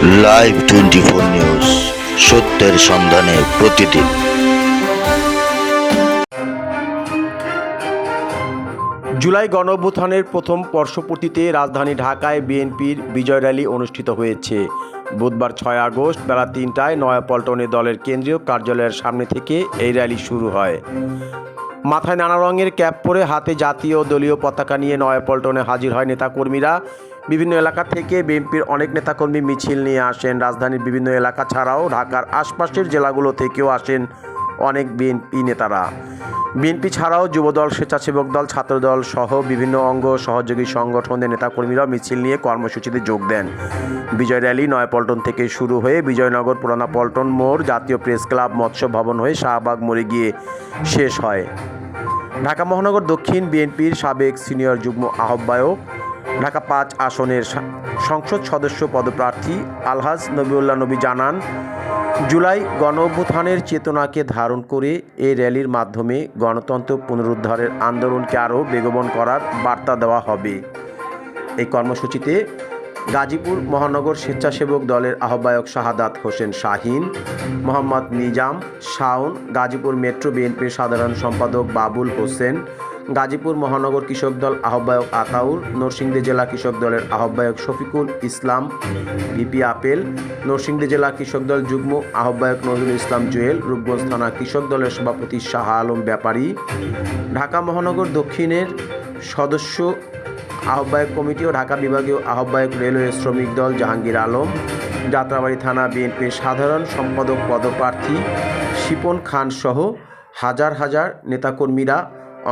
Live twenty four news সত্যের সন্ধানে প্রতিদিন। জুলাই গণঅভ্যুত্থানের প্রথম বর্ষপূর্তিতে রাজধানী ঢাকায় বিএনপির বিজয় র্যালি অনুষ্ঠিত হয়েছে। বুধবার ছয় আগস্ট বেলা তিনটায় নয়াপল্টনে দলের কেন্দ্রীয় কার্যালয়ের সামনে থেকে এই র্যালি শুরু হয়। মাথায় নানা রঙের ক্যাপ পরে হাতে জাতীয় দলীয় পতাকা নিয়ে নয়াপল্টনে হাজির হয় নেতাকর্মীরা। বিভিন্ন এলাকা থেকে বিএনপির অনেক নেতাকর্মী মিছিল নিয়ে আসেন। রাজধানীর বিভিন্ন এলাকা ছাড়াও ঢাকার আশপাশের জেলাগুলো থেকেও আসেন অনেক বিএনপি নেতারা। বিএনপি ছাড়াও যুবদল, স্বেচ্ছাসেবক দল, ছাত্রদল সহ বিভিন্ন অঙ্গ সহযোগী সংগঠনের নেতাকর্মীরা মিছিল নিয়ে কর্মসূচিতে যোগ দেন। বিজয় র্যালি নয়াপল্টন থেকে শুরু হয়ে বিজয়নগর পুরানা পল্টন মোড় জাতীয় প্রেস ক্লাব মৎস্য ভবন হয়ে শাহবাগ মোড়ে গিয়ে শেষ হয়। ঢাকা মহানগর দক্ষিণ বিএনপির সাবেক সিনিয়র যুগ্ম আহ্বায়ক ঢাকা পাঁচ আসনের সংসদ সদস্য পদপ্রার্থী আলহাজ নবিউল্লাহ নবী জানান, জুলাই গণ অভ্যুত্থানের চেতনাকে ধারণ করে এই র্যালির মাধ্যমে গণতন্ত্র পুনরুদ্ধারের আন্দোলনকে আরও বেগবান করার বার্তা দেওয়া হবে। এই কর্মসূচিতে গাজীপুর মহানগর স্বেচ্ছাসেবক দলের আহ্বায়ক শাহাদাত হোসেন শাহিন, মোহাম্মদ নিজাম শাওন, গাজীপুর মেট্রো বিএনপির সাধারণ সম্পাদক বাবুল হোসেন গাজীপুর মহানগর কৃষক দল আহ্বায়ক আতাউর নরসিংদী জেলা কৃষক দলের আহ্বায়ক শফিকুল ইসলাম, ভিপি আপেল, নরসিংদী জেলা কৃষক দল যুগ্ম আহ্বায়ক নজরুল ইসলাম জুয়েল, রূপগঞ্জ থানা কৃষক দলের সভাপতি শাহ আলম ব্যাপারী, ঢাকা মহানগর দক্ষিণের সদস্য আহ্বায়ক কমিটি ও ঢাকা বিভাগীয় আহ্বায়ক রেলওয়ে শ্রমিক দল জাহাঙ্গীর আলম, যাত্রাবাড়ি থানা বিএনপির সাধারণ সম্পাদক পদপ্রার্থী শিপন খান সহ হাজার হাজার নেতাকর্মীরা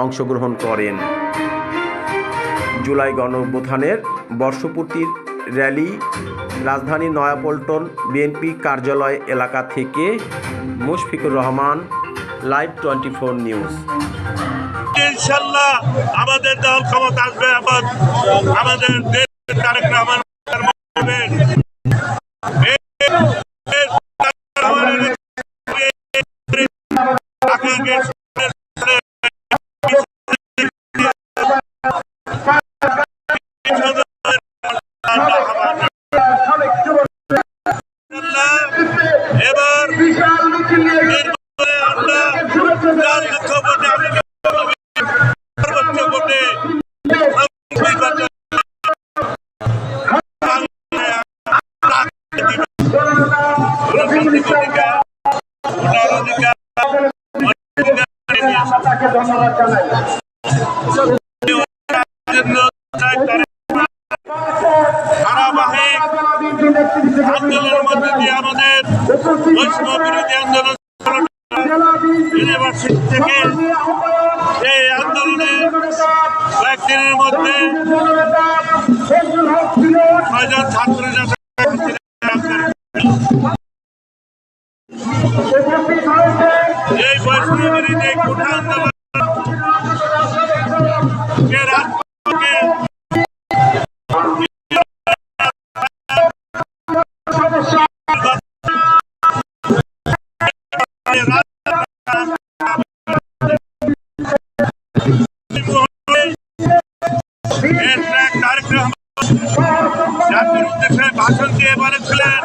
অংশগ্রহণ করেন। জুলাই গণ অভ্যুত্থানের বর্ষপূর্তির র্যালি রাজধানী নয়াপল্টন বিএনপি কার্যালয় এলাকা থেকে। Mushfiqur Rahman, live twenty four news. ইনশাল্লাহ আমাদের দল ক্ষমতা আসবে, আবার আমাদের ধারাবাহিক আন্দোলনের মধ্যে দিয়ে আমাদের বৈষ্ণব বিরোধী আন্দোলন ইউনিভার্সিটি থেকে এই আন্দোলনে কয়েকদিনের মধ্যে ছয়জন ছাত্র এই বৈষ্ণব বিরোধী কোটা আন্দোলন রহমান জাতির উদ্দেশ্যে ভাষণ দিয়ে বলেছিলেন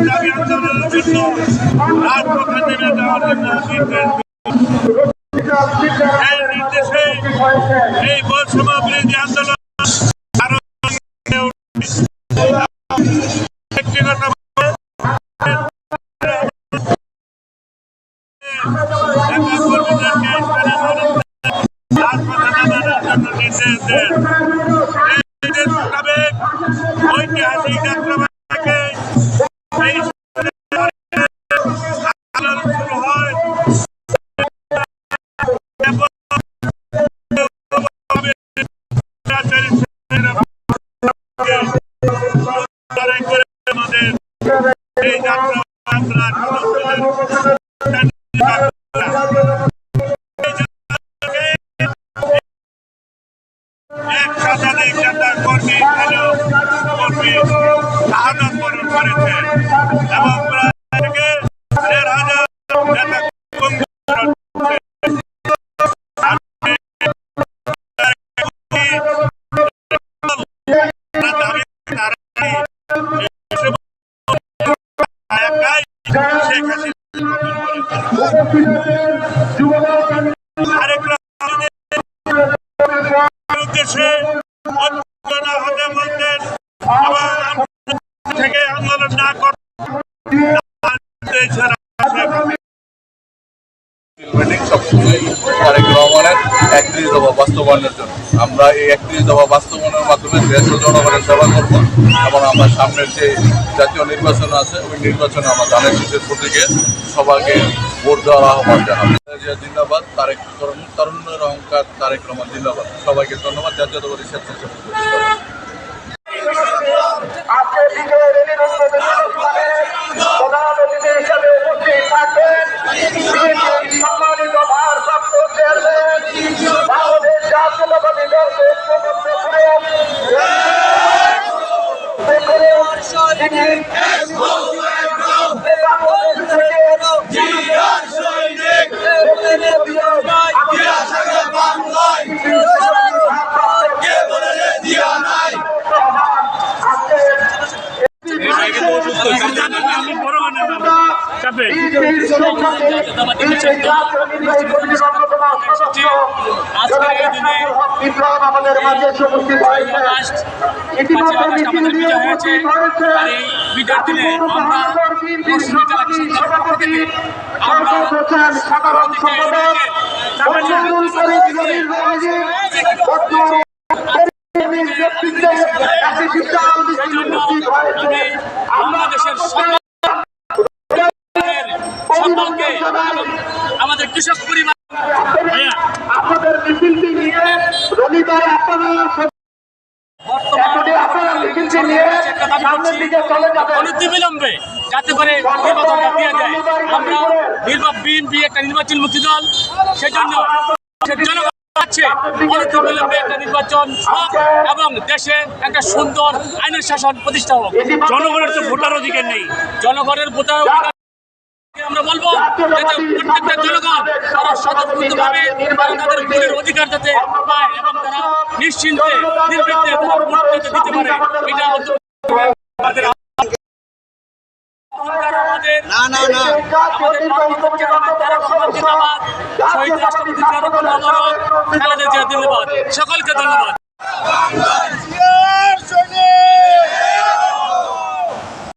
দাবি আন্দোলনের জন্য রাজপথে নেমে যাওয়ার জন্য Thank you. উদ্দেশ্যে থেকে একত্রিশ দফা বাস্তবায়নের জন্য আমরা এই একত্রিশ দফা বাস্তবনের মাধ্যমে দেশ ও জনগণের সেবা করব এবং আমার সামনের যে জাতীয় নির্বাচন আছে, ওই নির্বাচনে আমরা ধানের শীষের প্রতীকে সবাইকে ভোট দেওয়ার আহ্বান জানাব। জিন্দাবাদ, তারেক তরুণ তরুণের অহংকার তারেক রহমান জিন্দাবাদ। সবাইকে ধন্যবাদ। জাতীয়তাবাদী স্বেচ্ছাসেবক। চাপে আজকের এই দিনে হয়েছে আর এই বিজয়ের দিনে আমরা সম্পর্কে আমাদের কৃষক পরিবার আপনাদের মিছিলটি নিয়ে রবিবার আপনারা এখনই আপনারা মিছিলটি নিয়ে সামনের দিকে চলে যাবেন। অনতিবিলম্বে যাতে করে নির্বাচনটা দিয়ে দেয়। আমরা নির্বাচন বিএনপি একটা নির্বাচনমুখী দল সেজন্য জনগণ চাচ্ছে অনতিবিলম্বে একটা নির্বাচন হোক এবং দেশে একটা সুন্দর আইনের শাসন প্রতিষ্ঠা হোক। জনগণের তো ভোটার অধিকার নেই। জনগণের ভোটার অধিকার আমরা বলব প্রত্যেকটা জনগণ তারা স্বতঃস্ফূর্তভাবে তারা তাদের ভোটের অধিকার যাতে পায় এবং তারা নিশ্চিন্তে নির্বিঘ্নে তারা ভোট দিতে দিতে পারে। এটা আমাদের সকলকে ধন্যবাদ।